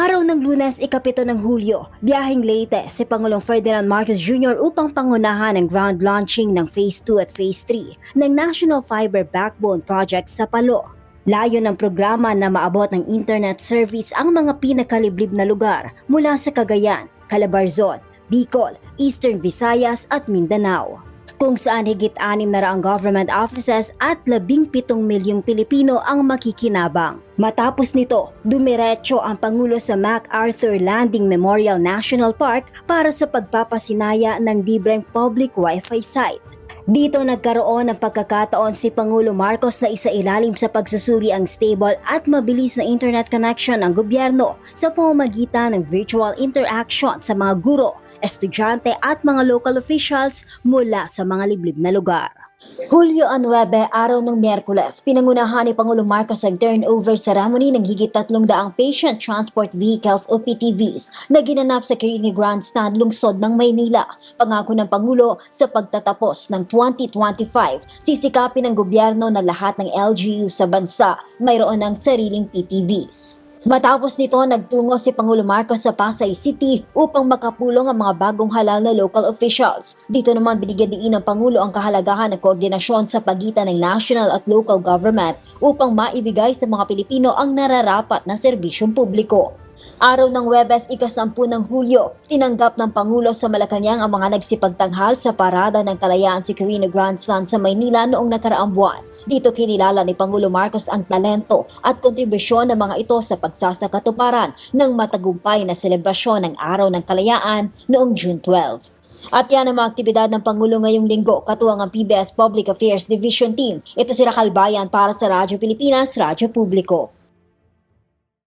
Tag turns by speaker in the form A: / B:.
A: Araw ng lunes, ikapito ng Hulyo, biyaheng Leyte si Pangulong Ferdinand Marcos Jr. upang pangunahan ang ground launching ng Phase 2 at Phase 3 ng National Fiber Backbone Project sa Palo. Layo ng programa na maabot ng internet service ang mga pinakaliblib na lugar mula sa Cagayan, Calabarzon, Bicol, Eastern Visayas at Mindanao kung saan higit anim na raang government offices at labing pitong milyong Pilipino ang makikinabang. Matapos nito, dumiretso ang Pangulo sa MacArthur Landing Memorial National Park para sa pagpapasinaya ng libreng public Wi-Fi site. Dito nagkaroon ng pagkakataon si Pangulo Marcos na isailalim sa pagsusuri ang stable at mabilis na internet connection ng gobyerno sa pamamagitan ng virtual interaction sa mga guro, estudyante at mga local officials mula sa mga liblib na lugar. Hulyo 9, araw ng Miyerkules, pinangunahan ni Pangulong Marcos ang turnover ceremony ng higit 300 patient transport vehicles o PTVs na ginanap sa Quirino Grandstand, lungsod ng Maynila. Pangako ng Pangulo sa pagtatapos ng 2025, sisikapin ng gobyerno na lahat ng LGU sa bansa mayroon ng sariling PTVs. Matapos nito, nagtungo si Pangulo Marcos sa Pasay City upang makapulong ang mga bagong halal na local officials. Dito naman binigyan din ng Pangulo ang kahalagahan ng koordinasyon sa pagitan ng national at local government upang maibigay sa mga Pilipino ang nararapat na serbisyong publiko. Araw ng Webes, ikasampu ng Hulyo, tinanggap ng Pangulo sa Malacanang ang mga nagsipagtanghal sa parada ng kalayaan si Carino Grandstand sa Maynila noong nakaraang buwan. Dito kinilala ni Pangulo Marcos ang talento at kontribusyon ng mga ito sa pagsasakatuparan ng matagumpay na selebrasyon ng Araw ng Kalayaan noong June 12. At yan ang mga aktibidad ng Pangulo ngayong linggo, katuwang ang PBS Public Affairs Division Team. Ito si Racal Bayan para sa Radyo Pilipinas, Radyo Publiko.